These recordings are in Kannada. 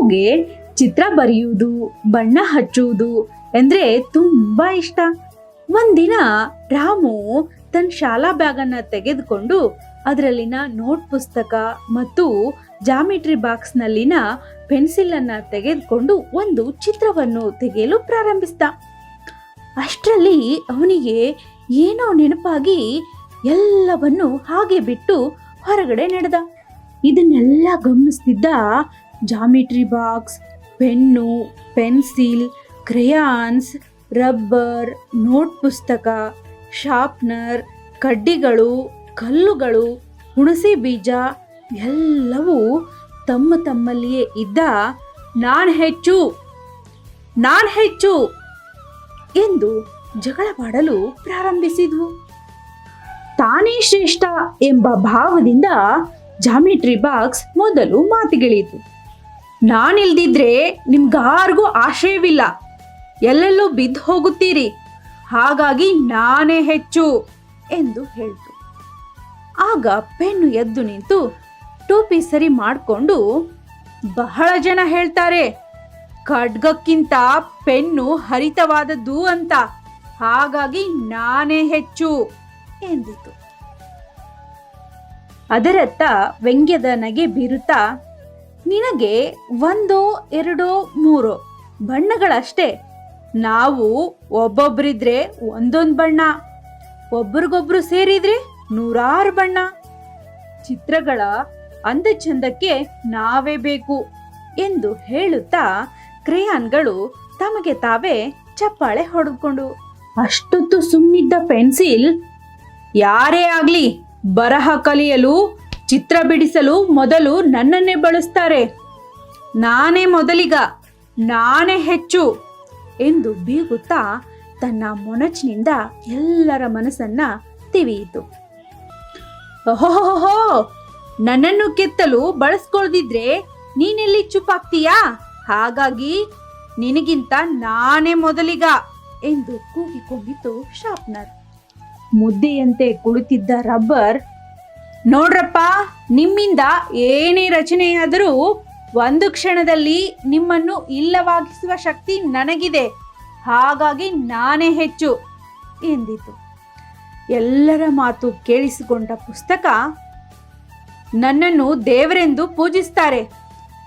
ರಾಮುಗೆ ಚಿತ್ರ ಬರೆಯುವುದು, ಬಣ್ಣ ಹಚ್ಚುವುದು ಎಂದ್ರೆ ತುಂಬಾ ಇಷ್ಟ. ಒಂದಿನ ರಾಮು ತನ್ನ ಶಾಲಾ ಬ್ಯಾಗನ್ನ ತೆಗೆದುಕೊಂಡು ಅದರಲ್ಲಿನ ನೋಟ್ ಪುಸ್ತಕ ಮತ್ತು ಜಾಮಿಟ್ರಿ ಬಾಕ್ಸ್ನಲ್ಲಿನ ಪೆನ್ಸಿಲ್ ಅನ್ನ ತೆಗೆದುಕೊಂಡು ಒಂದು ಚಿತ್ರವನ್ನು ತೆಗೆಯಲು ಪ್ರಾರಂಭಿಸಿದ. ಅಷ್ಟರಲ್ಲಿ ಅವನಿಗೆ ಏನೋ ನೆನಪಾಗಿ ಎಲ್ಲವನ್ನು ಹಾಗೆ ಬಿಟ್ಟು ಹೊರಗಡೆ ನಡೆದ. ಇದನ್ನೆಲ್ಲ ಗಮನಿಸ್ತಿದ್ದ geometry box, pen, pencil, crayons, rubber, note ಪುಸ್ತಕ, ಶಾರ್ಪ್ನರ್, ಕಡ್ಡಿಗಳು, ಕಲ್ಲುಗಳು, ಹುಣಸೆ ಬೀಜ ಎಲ್ಲವೂ ತಮ್ಮ ತಮ್ಮಲ್ಲಿಯೇ ಇದ್ದ ನಾನು ಹೆಚ್ಚು ನಾನು ಹೆಚ್ಚು ಎಂದು ಜಗಳವಾಡಲು ಪ್ರಾರಂಭಿಸಿದ್ವು. ತಾನೇ ಶ್ರೇಷ್ಠ ಎಂಬ ಭಾವದಿಂದ ಜಾಮಿಟ್ರಿ ಬಾಕ್ಸ್ ಮೊದಲು ಮಾತಿಗಿಳಿತು. ನಾನಿಲ್ದಿದ್ರೆ ನಿಮ್ಗಾರ್ಗೂ ಆಶ್ರಯವಿಲ್ಲ. ಎಲ್ಲೆಲ್ಲೋ ಬಿದ್ದು ಹೋಗುತ್ತೀರಿ. ಹಾಗಾಗಿ ನಾನೇ ಹೆಚ್ಚು ಎಂದು ಹೇಳ್ತು. ಆಗ ಪೆನ್ನು ಎದ್ದು ನಿಂತು ಟೋಪಿ ಸರಿ ಮಾಡಿಕೊಂಡು ಬಹಳ ಜನ ಹೇಳ್ತಾರೆ, ಖಡ್ಗಕ್ಕಿಂತ ಪೆನ್ನು ಹರಿತವಾದದ್ದು ಅಂತ. ಹಾಗಾಗಿ ನಾನೇ ಹೆಚ್ಚು ಎಂದಿತು. ಅದರತ್ತ ವ್ಯಂಗ್ಯದ ನಗೆ ಬೀರುತ್ತಾ ನಿನಗೆ ಒಂದೋ, ಎರಡೋ, ಮೂರೋ ಬಣ್ಣಗಳಷ್ಟೇ. ನಾವು ಒಬ್ಬೊಬ್ರಿದ್ರೆ ಒಂದೊಂದು ಬಣ್ಣ. ಒಬ್ರಿಗೊಬ್ರು ಸೇರಿದ್ರೆ ನೂರಾರು ಬಣ್ಣ. ಚಿತ್ರಗಳ ಅಂದ ಚಂದಕ್ಕೆ ನಾವೇ ಬೇಕು ಎಂದು ಹೇಳುತ್ತಾ ಕ್ರೇಯಾನ್ಗಳು ತಮಗೆ ತಾವೇ ಚಪ್ಪಾಳೆ ಹೊಡೆದುಕೊಂಡು, ಅಷ್ಟೊತ್ತು ಸುಮ್ಮನಿದ್ದ ಪೆನ್ಸಿಲ್? ಯಾರೇ ಆಗ್ಲಿ, ಬರಹ ಕಲಿಯಲು ಚಿತ್ರ ಬಿಡಿಸಲು ಮೊದಲು ನನ್ನನ್ನೇ ಬಳಸ್ತಾರೆ. ನಾನೇ ಮೊದಲಿಗ, ನಾನೇ ಹೆಚ್ಚು ಎಂದು ಬೀಗುತ್ತಾ ತನ್ನ ಮೊನಚಿನಿಂದ ಎಲ್ಲರ ಮನಸ್ಸನ್ನ ತಿವಿಯಿತು. ಓಹೋಹೋಹೋ, ನನ್ನನ್ನು ಕೆತ್ತಲು ಬಳಸ್ಕೊಳ್ದಿದ್ರೆ ನೀನೆಲ್ಲಿ ಚುಪ್ಪಾಗ್ತೀಯಾ? ಹಾಗಾಗಿ ನಿನಗಿಂತ ನಾನೇ ಮೊದಲಿಗ ಎಂದು ಕೂಗಿಕೊಂಡಿತು ಶಾರ್ಪ್ನರ್. ಮುದ್ದೆಯಂತೆ ಕುಳಿತಿದ್ದ ರಬ್ಬರ್ ನೋಡ್ರಪ್ಪ, ನಿಮ್ಮಿಂದ ಏನೇ ರಚನೆಯಾದರೂ ಒಂದು ಕ್ಷಣದಲ್ಲಿ ನಿಮ್ಮನ್ನು ಇಲ್ಲವಾಗಿಸುವ ಶಕ್ತಿ ನನಗಿದೆ. ಹಾಗಾಗಿ ನಾನೇ ಹೆಚ್ಚು ಎಂದಿತು. ಎಲ್ಲರ ಮಾತು ಕೇಳಿಸಿಕೊಂಡ ಪುಸ್ತಕ ನನ್ನನ್ನು ದೇವರೆಂದು ಪೂಜಿಸ್ತಾರೆ.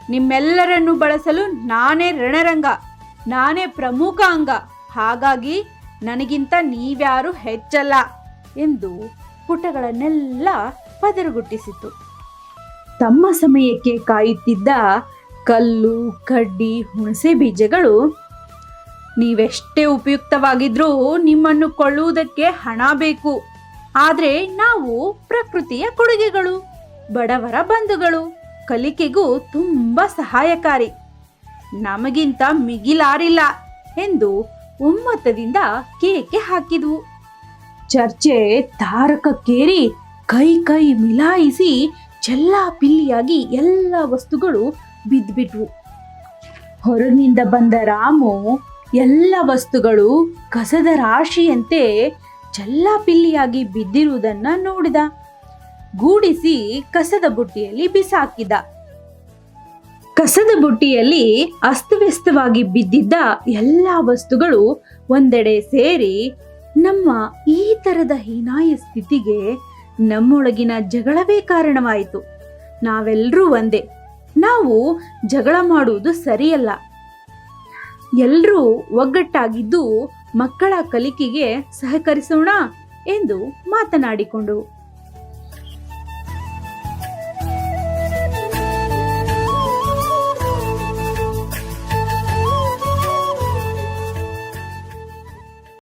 ನಿಮ್ಮೆಲ್ಲರನ್ನು ಬಳಸಲು ನಾನೇ ರಣರಂಗ, ನಾನೇ ಪ್ರಮುಖ ಅಂಗ. ಹಾಗಾಗಿ ನನಗಿಂತ ನೀವ್ಯಾರು ಹೆಚ್ಚಲ್ಲ ಎಂದು ಪುಟಗಳನ್ನೆಲ್ಲ ಪದರುಗುಟ್ಟಿಸಿತು ತಮ್ಮ ಸಮಯಕ್ಕೆ ಕಾಯುತ್ತಿದ್ದ ಕಲ್ಲು, ಕಡ್ಡಿ, ಹುಣಸೆ ಬೀಜಗಳು ನೀವೆಷ್ಟೇ ಉಪಯುಕ್ತವಾಗಿದ್ರೂ ನಿಮ್ಮನ್ನು ಕೊಳ್ಳುವುದಕ್ಕೆ ಹಣ ಬೇಕು. ಆದರೆ ನಾವು ಪ್ರಕೃತಿಯ ಕೊಡುಗೆಗಳು, ಬಡವರ ಬಂಧುಗಳು, ಕಲಿಕೆಗೂ ತುಂಬ ಸಹಾಯಕಾರಿ. ನಮಗಿಂತ ಮಿಗಿಲಾರಿಲ್ಲ ಎಂದು ಒಮ್ಮತದಿಂದ ಕೇಕೆ ಹಾಕಿದ್ವು. ಚರ್ಚೆ ತಾರಕಕ್ಕೇರಿ ಕೈ ಕೈ ಮಿಲಾಯಿಸಿ ಚೆಲ್ಲಾಪಿಲ್ಲಿಯಾಗಿ ಎಲ್ಲ ವಸ್ತುಗಳು ಬಿದ್ದುಬಿಟ್ವು ಹೊರಗಿನಿಂದ ಬಂದ ರಾಮು ಎಲ್ಲ ವಸ್ತುಗಳು ಕಸದ ರಾಶಿಯಂತೆ ಚೆಲ್ಲಾಪಿಲ್ಲಿಯಾಗಿ ಬಿದ್ದಿರುವುದನ್ನ ನೋಡಿದ. ಗೂಡಿಸಿ ಕಸದ ಬುಟ್ಟಿಯಲ್ಲಿ ಬಿಸಾಕಿದ. ಕಸದ ಬುಟ್ಟಿಯಲ್ಲಿ ಅಸ್ತವ್ಯಸ್ತವಾಗಿ ಬಿದ್ದಿದ್ದ ಎಲ್ಲ ವಸ್ತುಗಳು ಒಂದೆಡೆ ಸೇರಿ ನಮ್ಮ ಈ ತರದ ಹೀನಾಯ ಸ್ಥಿತಿಗೆ ನಮ್ಮೊಳಗಿನ ಜಗಳವೇ ಕಾರಣವಾಯಿತು. ನಾವೆಲ್ಲರೂ ಒಂದೇ. ನಾವು ಜಗಳ ಮಾಡುವುದು ಸರಿಯಲ್ಲ. ಎಲ್ಲರೂ ಒಗ್ಗಟ್ಟಾಗಿದ್ದು ಮಕ್ಕಳ ಕಲಿಕೆಗೆ ಸಹಕರಿಸೋಣ ಎಂದು ಮಾತನಾಡಿಕೊಂಡು